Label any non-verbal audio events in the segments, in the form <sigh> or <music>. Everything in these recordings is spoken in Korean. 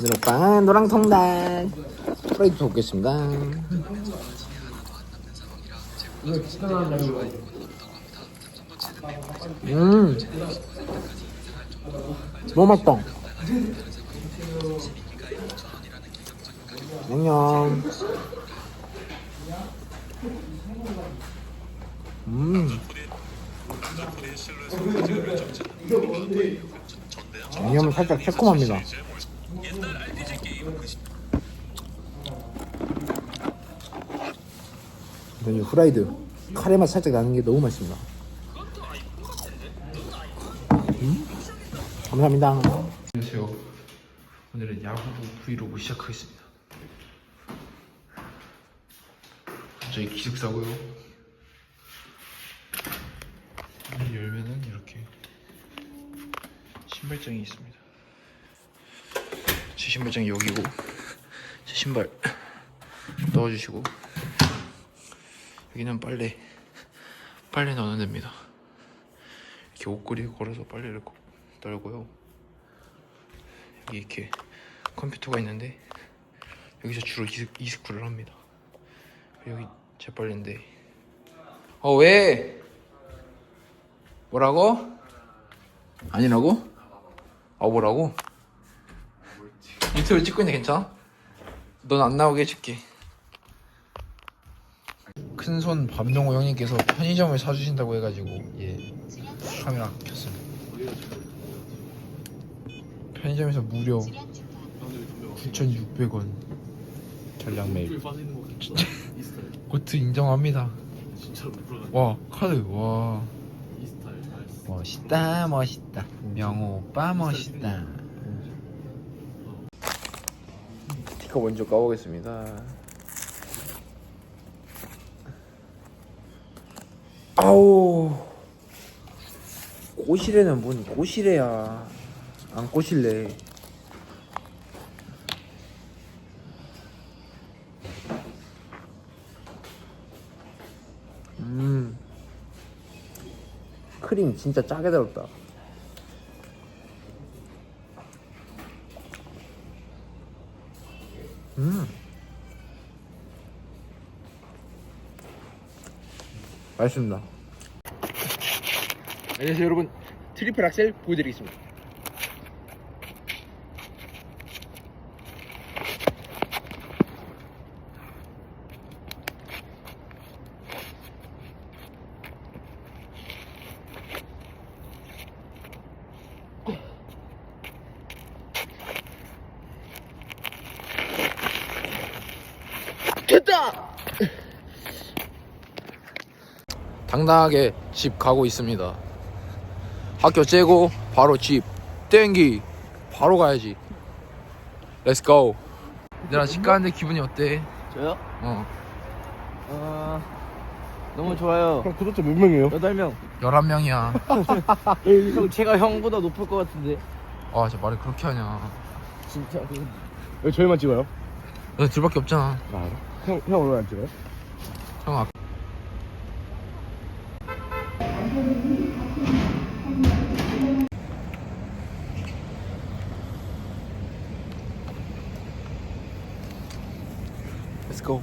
오늘 오빠 노랑 통닭. 프라이드 볶겠습니다. 음 너무 맛있다. 안녕 음. 양념은 살짝 새콤합니다 이 후라이드 카레 맛 살짝 나는 게 너무 맛있습니다. 음? 감사합니다. 안녕하세요. 오늘은 야구부 브이로그 시작하겠습니다. 저희 기숙사고요. 열면은 이렇게 신발장이 있습니다. 제 신발장이 여기고 제 신발 <laughs> 넣어주시고 여기는 빨래 빨래 넣는 데입니다 이렇게 옷걸이 걸어서 빨래를 거- 널고요 여기 이렇게 컴퓨터가 있는데 여기서 주로 이스, 이스 쿠를 합니다 여기 제 빨래인데 어 왜? 뭐라고? 아니라고? 아 뭐라고? 유튜브 찍고 있는데 괜찮아? 넌 안 나오게 해줄게 큰손 밤동호 형님께서 편의점을 사주신다고 해가지고 예 카메라 켰습니다. 편의점에서 무려 9,600원 전량 매입. 진짜. 고트 <laughs> 인정합니다. 와 카드 와. 멋있다 멋있다. 명호 오빠 멋있다. 스티커 먼저 까보겠습니다 아우. 꼬시래는 뭔 꼬시래야. 안 꼬실래. 음. 크림 진짜 짜게 들었다. 음 맛있습니다. 안녕하세요 여러분. 트리플 악셀 보여드리겠습니다. 됐다! 당당하게 집 가고 있습니다. 학교 째고 바로 집 땡기 바로 가야지. 렛츠 고. 얘들아 집 가는데 기분이 어때? 저요? 어 아 너무 좋아요. 형 구독자 몇 명이에요? 8명. 11명이야. <laughs> 형 제가 형보다 높을 것 같은데. 아, 저 말을 그렇게 하냐. 진짜. 왜 저희만 찍어요? 너 둘밖에 없잖아. 나 알아. 형, 형왜안 찍어요? Let's go.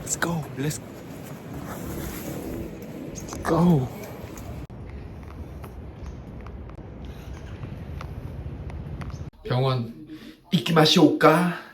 Let's go. Let's go. 병원 이키마시오까?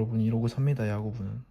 여러분 이러고 삽니다 야구부는